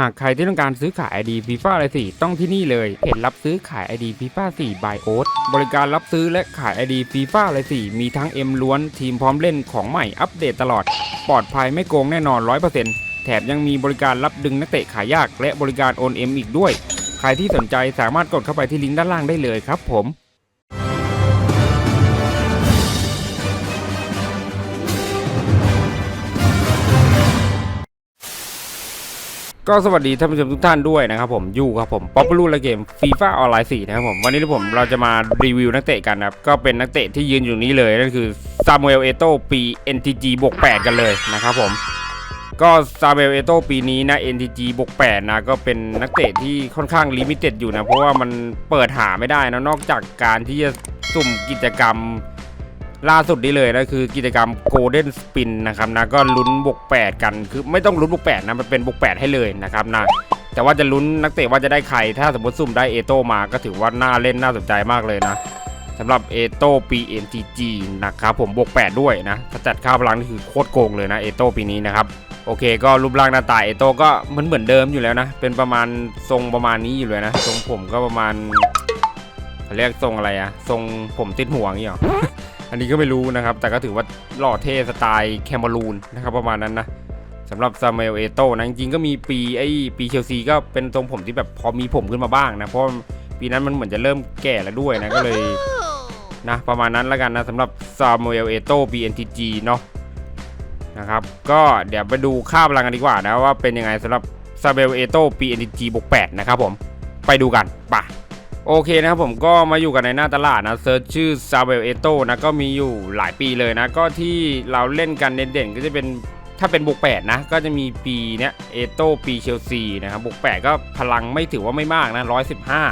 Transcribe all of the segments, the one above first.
หากใครที่ต้องการซื้อขาย ID FIFA อะไรสี่ต้องที่นี่เลยเพจรับซื้อขาย ID FIFA 4 by o a t บริการรับซื้อและขาย ID FIFA อะไรสี่มีทั้ง M ล้วนทีมพร้อมเล่นของใหม่อัปเดตตลอด ปลอดภัยไม่โกงแน่นอน 100%แถมยังมีบริการรับดึงนักเตะขายยาก และบริการโอนเอ็มอีกด้วย ใครที่สนใจสามารถกดเข้าไปที่ลิงก์ด้านล่างได้เลยครับผม ก็สวัสดีท่านผู้ชมทุกท่านด้วยนะครับผมอยู่กับผมป๊อปปูลูและเกมฟีฟ่าออนไลน์4นะครับผมวันนี้ผมเราจะมารีวิวนักเตะกันนะครับก็เป็นนักเตะที่ยืนอยู่นี้เลยนั่นคือซามูเอลเอโตปี NTG บวก8กันเลยนะครับผมก็ซามูเอลเอโตปีนี้นะ NTG บวก8นะก็เป็นนักเตะที่ค่อนข้างลิมิเต็ดอยู่นะ เพราะว่ามันเปิดหาไม่ได้นะนอกจากการที่จะสุ่มกิจกรรม ล่าสุดนี้เลยนะคือกิจกรรม Golden Spin นะครับนะก็ลุ้นบวก8 กันคือไม่ต้องลุ้นบวก8นะมันเป็นบวก8ให้เลยนะครับนะแต่ว่าจะลุ้นนักเตะว่าจะได้ใคร ถ้าสมมติสุ่มได้เอโต้มาก็ถือว่าน่าเล่นน่าสนใจมากเลยนะสำหรับเอโตปี NTG นะครับผมบวก8ด้วยนะถ้าจัดค่าพลังนี่คือโคตรโกงเลยนะเอโต้ปีนี้นะครับโอเคก็รูปร่างหน้าตาเอโต้ก็เหมือนเหมือนเดิมอยู่แล้วนะ เป็นประมาณทรงประมาณนี้อยู่เลยนะ ทรงผมก็ประมาณเขาเรียกทรงอะไรอะทรงผมติดหัวอย่างนี้หร อันนี้ก็ไม่รู้นะครับ แต่ก็ถือว่าหล่อเท่สไตล์แคมารูนนะครับประมาณนั้นนะสำหรับซามูเอลเอโต้นะจริงๆก็มีปีไอ้ปีเชลซีก็เป็นทรงผมที่แบบพอมีผมขึ้นมาบ้างนะเพราะปีนั้นมันเหมือนจะเริ่มแก่แล้วด้วยนะก็เลยนะประมาณนั้นแล้วกันนะสำหรับซามูเอลเอโต BNTG เนาะนะครับก็เดี๋ยวไปดูค่าพลังกันดีกว่านะว่าเป็นยังไงสำหรับซามูเอลเอโต BNTG บวก8นะครับผมไปดูกันไป โอเคนะครับผมก็มาอยู่กันในหน้าตลาดนะเซิร์ชชื่อซาเวลเอโตนะก็มีอยู่หลายปีเลยนะ ก็ที่เราเล่นกันเด่นๆก็จะเป็นถ้าเป็นบุกแปดนะ ก็จะมีปีเนี้ยเอโตปีเชลซีนะครับบุกแปดก็พลังไม่ถือว่าไม่มากนะร้อยสิบห้า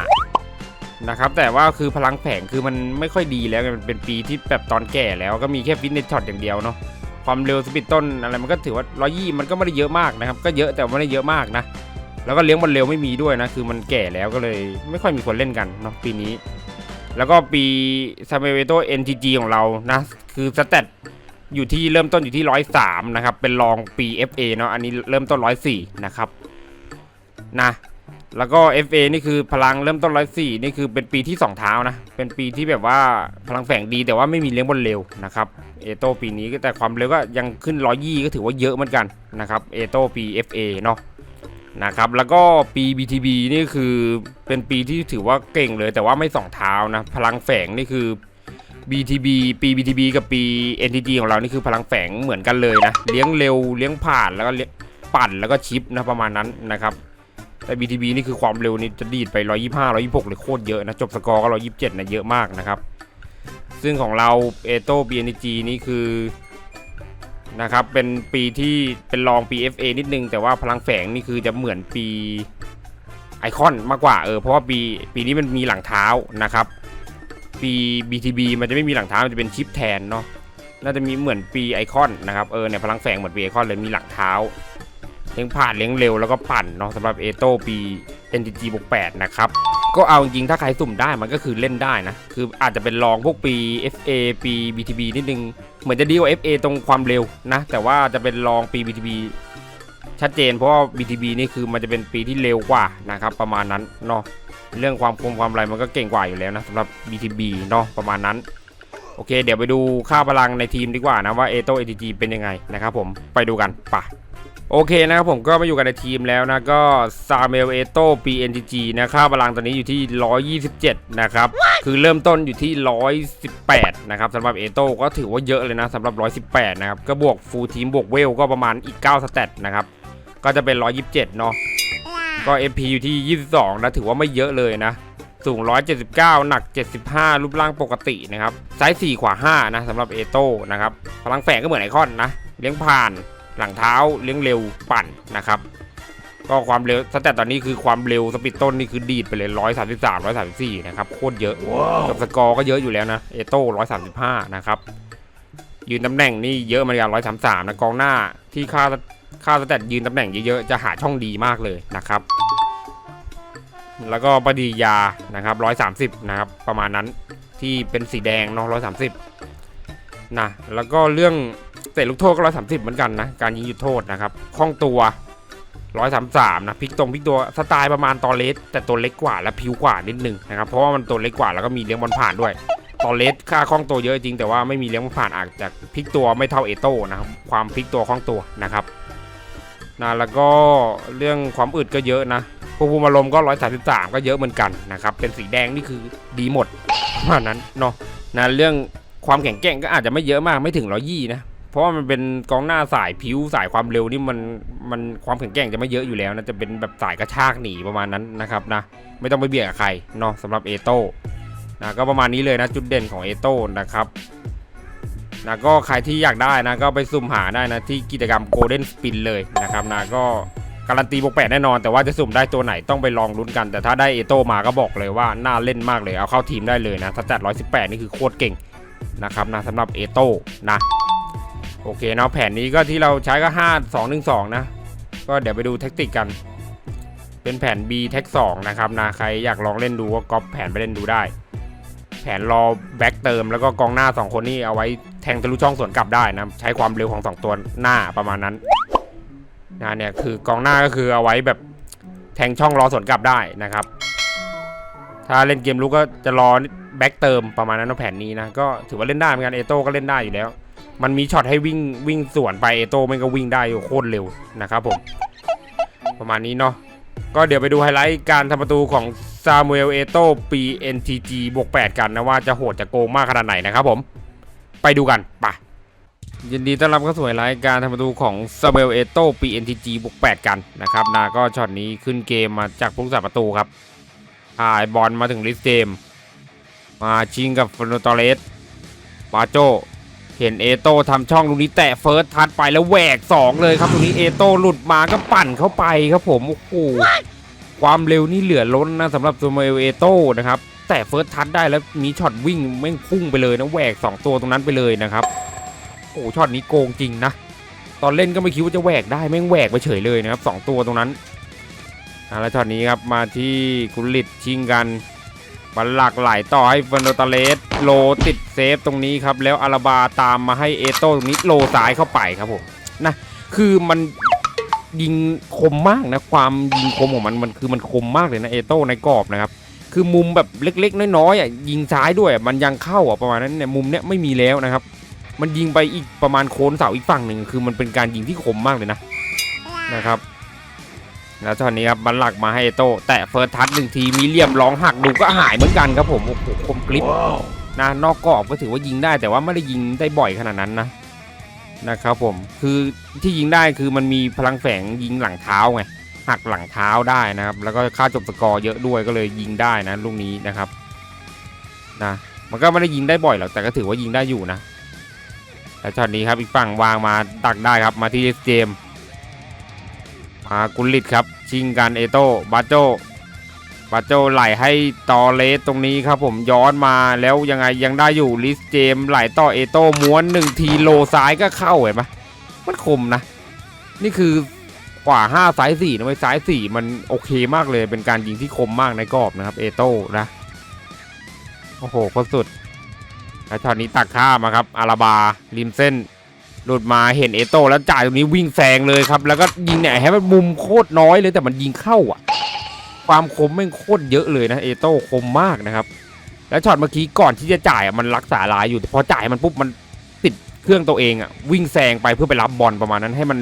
นะครับแต่ว่าคือพลังแผงคือมันไม่ค่อยดีแล้วมันเป็นปีที่แบบตอนแก่แล้วก็มีแค่ฟิตเนสช็อตอย่างเดียวเนาะความเร็วสปีดต้นอะไรมันก็ถือว่าร้อยี่มันก็ไม่ได้เยอะมากนะครับก็เยอะแต่ไม่ได้เยอะมากนะ แล้วก็เลี้ยงบอลเร็วไม่มีด้วยนะ คือมันแก่แล้วก็เลยไม่ค่อยมีคนเล่นกันเนาะปีนี้ แล้วก็ปีซาเมเวโต NTG ของเรานะ คือสเตตอยู่ที่เริ่มต้นอยู่ที่ร้อยสามนะครับ เป็นรองปี FA เนาะอันนี้เริ่มต้นร้อยสี่นะครับนะแล้วก็ FA นี่คือพลังเริ่มต้นร้อยสี่นี่คือเป็นปีที่สองเท้านะ เป็นปีที่แบบว่าพลังแฝงดีแต่ว่าไม่มีเลี้ยงบอลเร็วนะครับ เอโตปีนี้แต่ความเร็วก็ยังขึ้นร้อยยี่ก็ถือว่าเยอะเหมือนกันนะครับ เอโตปี FA เนาะ นะครับแล้วก็ปี BTB นี่คือเป็นปีที่ถือว่าเก่งเลยแต่ว่าไม่สองเท้านะพลังแฝงนี่คือ BTB ปี BTB กับปี NTG ของเรานี่คือพลังแฝงเหมือนกันเลยนะ เลี้ยงเร็วเลี้ยงผ่านแล้วก็เลี้ยงปั่นแล้วก็ชิปนะประมาณนั้นนะครับแต่ BTB นี่คือความเร็วนี่จะดีดไป 125 126เลยโคตรเยอะนะจบสกอร์ก็ 127นะเยอะมากนะครับ ซึ่งของเราเอโต้ BNG นี่คือ นะครับ เป็นปีที่เป็นรองปี FA นิดนึง แต่ว่าพลังแฝงนี่คือจะเหมือนปีไอคอนมากกว่าเออเพราะว่าปีปีนี้มันมีหลังเท้านะครับปี BTB มันจะไม่มีหลังเท้ามันจะเป็นชิปแทนเนาะน่าจะมีเหมือนปีไอคอนนะครับเออเนี่ยพลังแฝงเหมือนปีไอคอนเลยมีหลังเท้าเลี้ยงผ่านเลี้ยงเร็วแล้วก็ปั่นเนาะสำหรับเอโต้ปี NTG บวก8นะครับ ก็เอาจริงถ้าใครสุ่มได้มันก็คือเล่นได้นะ คืออาจจะเป็นรองพวกปี FA ปี BTB นิดนึง เหมือนจะดีกว่า FA ตรงความเร็วนะ แต่ว่าจะเป็นรองปี BTB ชัดเจนเพราะว่า BTB นี่คือมันจะเป็นปีที่เร็วกว่านะครับประมาณนั้นเนาะเรื่องความคมความอะไรมันก็เก่งกว่าอยู่แล้วนะสำหรับ BTB เนาะประมาณนั้นโอเค เดี๋ยวไปดูค่าพลังในทีมดีกว่านะว่า a t o ATG เป็นยังไงนะครับผมไปดูกันไปะ โอเคนะครับผมก็มาอยู่กันในทีมแล้วนะก็ซาเมลเอโต PNGG นะค่าพลังตอนนี้อยู่ที่ 127 นะครับ คือเริ่มต้นอยู่ที่ 118 นะครับสำหรับเอโตก็ถือว่าเยอะเลยนะสำหรับ 118 นะครับ ก็บวกฟูลทีมบวกเวลก็ประมาณอีก 9 สเตตนะครับ ก็จะเป็น 127 เนาะก็ MP อยู่ที่ 22 นะ ถือว่าไม่เยอะเลยนะ สูง 179 หนัก 75 รูปร่างปกตินะครับ ไซส์ 4 ขวา 5 นะสำหรับเอโตนะครับ พลังแฝงก็เหมือนไอคอนนะ เลี้ยงผ่าน หลังเท้าเลี้ยงเร็วปั่นนะครับ ก็ความเร็วสแตตตอนนี้คือความเร็วสปีดต้นนี่คือดีดไปเลย133 134นะครับโคตรเยอะกับสกอร์ก็เยอะอยู่แล้วนะเอโต้135นะครับยืนตำแหน่งนี่เยอะเหมือนกัน133นะกองหน้าที่ค่าค่าสแตตยืนตำแหน่งเยอะๆจะหาช่องดีมากเลยนะครับ แล้วก็ปฏิกิริยานะครับ130นะครับประมาณนั้นที่เป็นสีแดงเนาะ130นะแล้วก็เรื่อง เตะลูกโทษก็130เหมือนกันนะ การยิงจุดโทษนะครับคล่องตัวร้อยสามสามนะพลิกตรงพลิกตัวสไตล์ประมาณตอเลสแต่ตัวเล็กกว่าและผิวกว่านิดนึงนะครับเพราะว่ามันตัวเล็กกว่าแล้วก็มีเลี้ยงบอลผ่านด้วยตอเลสค่าคล่องตัวเยอะจริงแต่ว่าไม่มีเลี้ยงบอลผ่านอาจจะพลิกตัวไม่เท่าเอโต้นะครับความพลิกตัวคล่องตัวนะครับนะแล้วก็เรื่องความอึดก็เยอะนะควบคุมอารมณ์ก็ร้อยสามสิบสามก็เยอะเหมือนกันนะครับเป็นสีแดงนี่คือดีหมดประมาณนั้นเนาะนะเรื่องความแข็งแกร่งก็อาจจะไม่เยอะมากไม่ถึงร้อยี่นะ เพราะว่ามันเป็นกองหน้าสายผิวสายความเร็วนี่มันมันความแข็งแกร่งจะไม่เยอะอยู่แล้วนะจะเป็นแบบสายกระชากหนีประมาณนั้นนะครับนะไม่ต้องไปเบียดกับใครเนาะสำหรับเอโต้นะก็ประมาณนี้เลยนะจุดเด่นของเอโต้นะครับนะก็ใครที่อยากได้นะก็ไปซุ่มหาได้นะที่กิจกรรม Golden Spin เลยนะครับนะก็การันตีบวกแปดแน่นอน แต่ว่าจะสุ่มได้ตัวไหนต้องไปลองลุ้นกัน แต่ถ้าได้เอโต้มาก็บอกเลยว่าน่าเล่นมากเลยเอาเข้าทีมได้เลยนะถ้าจัด 118 นี่คือโคตรเก่งนะครับนะสำหรับเอโต้นะ โอเคเนาะแผนนี้ก็ที่เราใช้ก็ 5 2 1 2 นะ ก็เดี๋ยวไปดูแท็กติกกัน เป็นแผน B แท็ก2นะครับนะใครอยากลองเล่นดูก็ก๊อปแผนไปเล่นดูได้ แผนรอแบ็กเติมแล้วก็กองหน้า 2 คนนี้เอาไว้แทงทะลุช่องสวนกลับได้นะ ใช้ความเร็วของ 2 ตัวหน้าประมาณนั้นนะเนี่ยคือกองหน้าก็คือเอาไว้แบบแทงช่องรอสวนกลับได้นะครับ ถ้าเล่นเกมลุกก็จะรอแบ็กเติมประมาณนั้นแผนนี้นะก็ถือว่าเล่นได้เหมือนกันเอโต้ก็เล่นได้อยู่แล้ว มันมีช็อตให้วิ่งวิ่งสวนไปเอโต้มันก็วิ่งได้โคตรเร็วนะครับผม ประมาณนี้เนาะก็เดี๋ยวไปดูไฮไลท์การทำประตูของซามูเอลเอโต้ปี NTG บวก8กันนะว่าจะโหดจะโกงมากขนาดไหนนะครับผม ไปดูกันไปยินดีต้อนรับเข้าสู่ไฮไลท์การทำประตูของซามูเอลเอโต้ปี NTG บวก8กันนะครับนาก็ช็อตนี้ขึ้นเกมมาจากผู้รักษาประตูครับถ่ายบอลมาถึงลิสเจมมาชิงกับฟอนโตเรสบาโจ เห็นเอโต้ทำช่องตรงนี้แตะเฟิร์สทัดไปแล้วแหวก 2 เลยครับตรงนี้เอโต้หลุดมาก็ปั่นเข้าไปครับผมโอ้โหความเร็วนี่เหลือล้นนะสำหรับซูเมลเอโต้นะครับแต่เฟิร์สทัดได้แล้วมีช็อตวิ่งแม่งพุ่งไปเลยนะแหวก 2 ตัวตรงนั้นไปเลยนะครับโอ้ช็อตนี้โกงจริงนะ ตอนเล่นก็ไม่คิดว่าจะแหวกได้แม่งแหวกไปเฉยเลยนะครับสองตัวตรงนั้นอะแล้วช็อตนี้ครับมาที่กุลิตชิงกัน บอลหลักไหลต่อให้ฟันโดตาเลสโลติดเซฟตรงนี้ครับแล้วอาราบาตามมาให้เอโต้ตรงนี้โลซ้ายเข้าไปครับผมนะคือมันยิงคมมากนะความยิงคมของมันมันคือมันคมมากเลยนะเอโต้ในกรอบนะครับคือมุมแบบเล็กๆ น้อยๆอะยิงซ้ายด้วยมันยังเข้าอะประมาณนั้นเนี่ยมุมเนี้ยไม่มีแล้วนะครับ มันยิงไปอีกประมาณโคนเสาอีกฝั่งหนึ่งคือมันเป็นการยิงที่คมมากเลยนะนะครับ แล้วตอนนี้ครับบัลลักมาให้เอโต้แตะเฟิร์สทัชหนึ่งทีมีเหลี่ยมร้องหักดูก็หายเหมือนกันครับผมโอ้โหคมกริบนะนอกกรอบก็ถือว่ายิงได้แต่ว่าไม่ได้ยิงได้บ่อยขนาดนั้นนะนะครับผมคือที่ยิงได้คือมันมีพลังแฝงยิงหลังเท้าไงหักหลังเท้าได้นะครับ แล้วก็ค่าจบสกอร์เยอะด้วยก็เลยยิงได้นะลูกนี้นะครับนะมันก็ไม่ได้ยิงได้บ่อยหรอกแต่ก็ถือว่ายิงได้อยู่นะแล้วช็อตนี้ครับอีกฝั่งวางมาตักได้ครับมาที่เจมส์ มากุลิตครับ ชิงกันเอโต้บาโจบาโจไหลให้ต่อเลสตรงนี้ครับผมย้อนมาแล้วยังไงยังได้อยู่ลิสเจมไหลต่อเอโต้ม้วนหนึ่งทีโลซ้ายก็เข้าเห็นปะมันคมนะ นี่คือกว่า5ซ้าย4นะไว้ซ้าย4มันโอเคมากเลยเป็นการยิงที่คมมากในกรอบนะครับเอโต้นะโอ้โหโคตรสุดแล้วช็อตนี้ตักข้ามมาครับอาราบาริมเส้น หลุดมาเห็นเอโต้แล้วจ่ายตรงนี้วิ่งแซงเลยครับ แล้วก็ยิงเนี่ยให้มันมุมโคตรน้อยเลยแต่มันยิงเข้าอะ ความคมแม่งโคตรเยอะเลยนะเอโต้คมมากนะครับ แล้วช็อตเมื่อกี้ก่อนที่จะจ่ายมันรักษาลายอยู่พอจ่ายมันปุ๊บมันติดเครื่องตัวเองอะวิ่งแซงไปเพื่อไปรับบอลประมาณนั้นให้มัน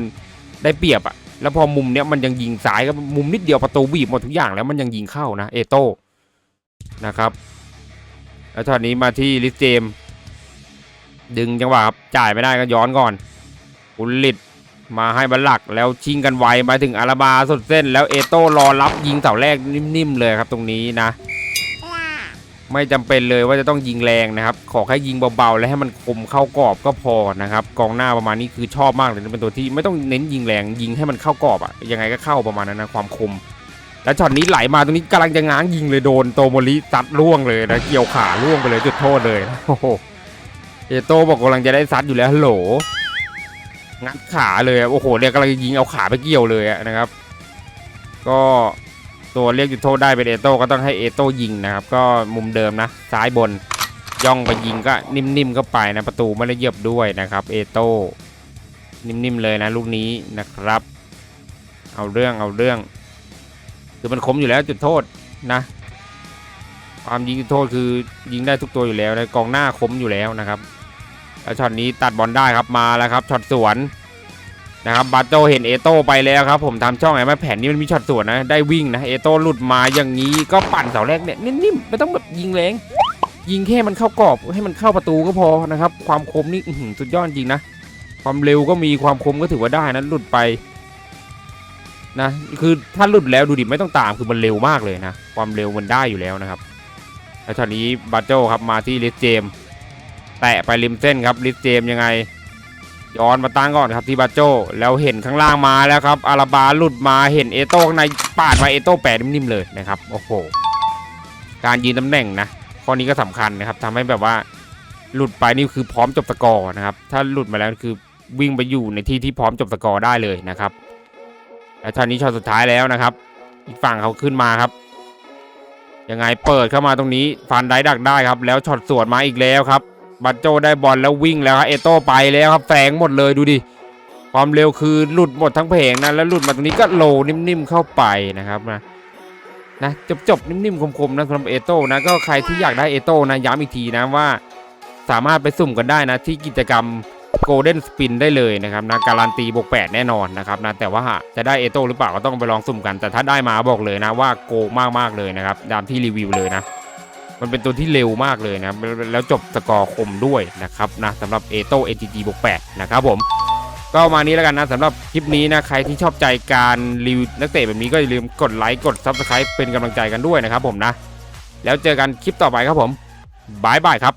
ได้เปรียบอะแล้วพอมุมเนี้ยมันยังยิงซ้ายก็มุมนิดเดียวประตูบีบหมดทุกอย่างแล้วมันยังยิงเข้านะเอโต้นะครับแล้วช็อตนี้มาที่ลิสเจม ดึงจังหวะครับจ่ายไม่ได้ก็ย้อนก่อนกุลิตมาให้บัลลักแล้วชิงกันไวมาถึงอาราบาสุดเส้น แล้วเอโต้รอรับยิงเสาแรกนิ่มๆเลยครับตรงนี้นะ ไม่จำเป็นเลยว่าจะต้องยิงแรงนะครับ ขอแค่ยิงเบาๆ และให้มันคมเข้ากรอบก็พอนะครับ กองหน้าประมาณนี้คือชอบมากเลยเป็นตัวที่ไม่ต้องเน้นยิงแรงยิงให้มันเข้ากรอบอะยังไงก็เข้าประมาณนั้นนะความคมแล้วช็อตนี้ไหลมาตรงนี้กำลังจะง้างยิงเลยโดนโตโมริซัดล่วงเลยนะเกี่ยวขาล่วงไปเลยจุดโทษเลยโอ้โห เอโต้บอกกำลังจะได้ซัดอยู่แล้วฮัลโหลงัดขาเลยโอ้โหเรียกกำลังยิงเอาขาไปเกี่ยวเลยนะครับ ก็ตัวเรียกจุดโทษได้เป็นเอโต้ก็ต้องให้เอโต้ยิงนะครับ ก็มุมเดิมนะ ซ้ายบนย่องไปยิงก็นิ่มๆเข้าไปนะประตูไม่ได้เหยียบด้วยนะครับเอโต้นิ่มๆเลยนะลูกนี้นะครับ เอาเรื่องเอาเรื่อง คือมันคมอยู่แล้วจุดโทษนะ ความยิงจุดโทษคือยิงได้ทุกตัวอยู่แล้วในกองหน้าคมอยู่แล้วนะครับ แล้วช็อตนี้ตัดบอลได้ครับมาแล้วครับช็อตสวนนะครับบาโจเห็นเอโต้ไปแล้วครับ ผมทำช่องไอ้แม่แผ่นนี้มันมีช็อตสวนนะได้วิ่งนะเอโต้หลุดมาอย่างนี้ก็ปั่นเสาแรกเนี่ยนิ่มๆไม่ต้องแบบยิงแรงยิงแค่มันเข้ากรอบให้มันเข้าประตูก็พอนะครับ ความคมนี่สุดยอดจริงนะ ความเร็วก็มีความคมก็ถือว่าได้นะหลุดไปนะคือถ้าหลุดแล้วดูดิไม่ต้องตามคือมันเร็วมากเลยนะ ความเร็วมันได้อยู่แล้วนะครับแล้วตอนนี้บัตโจครับมาที่เลสเจม แตะไปริมเส้นครับลิสเจมยังไง ย้อนมาตั้งก่อนครับที่บัตโจแล้วเห็นข้างล่างมาแล้วครับอาราบาหลุดมาเห็นเอโต้ข้างในปาดมาเอโต้แปดนิ่มๆเลยนะครับโอ้โหการยืนตำแหน่งนะข้อนี้ก็สำคัญนะครับทำให้แบบว่าหลุดไปนี่คือพร้อมจบสกอร์นะครับถ้าหลุดมาแล้วคือวิ่งไปอยู่ในที่ที่พร้อมจบสกอร์ได้เลยนะครับและช็อตนี้ช็อตสุดท้ายแล้วนะครับอีกฝั่งเขาขึ้นมาครับยังไงเปิดเข้ามาตรงนี้ฟันได้ดักได้ครับ แล้วช็อตสวนมาอีกแล้วครับ บัตโจได้บอลแล้ววิ่งแล้วครับเอโต้ไปแล้วครับแฝงหมดเลยดูดิความเร็วคือหลุดหมดทั้งเพลงนะแล้วหลุดมาตรงนี้ก็โลนิ่มๆเข้าไปนะครับนะนะจบๆนิ่มๆคมๆนะสำหรับเอโต้นะก็ใครที่อยากได้เอโต้นะย้ำอีกทีนะว่า สามารถไปสุ่มกันได้นะที่กิจกรรม Golden Spin ได้เลยนะครับนะการันตีบวก8แน่นอนนะครับนะแต่ว่าจะได้เอโต้หรือเปล่าก็ต้องไปลองสุ่มกัน แต่ถ้าได้มาบอกเลยนะว่าโกมากๆเลยนะครับตามที่รีวิวเลยนะ มันเป็นตัวที่เร็วมากเลยนะแล้วจบสกอร์คมด้วยนะครับนะสำหรับเอโต้เอทีดีบวก8นะครับผมก็มานี้แล้วกันนะสำหรับคลิปนี้นะใครที่ชอบใจการรีวิวนักเตะแบบนี้ก็อย่าลืมกดไลค์กด Subscribe เป็นกำลังใจกันด้วยนะครับผมนะ แล้วเจอกันคลิปต่อไปครับผมบายบายครับ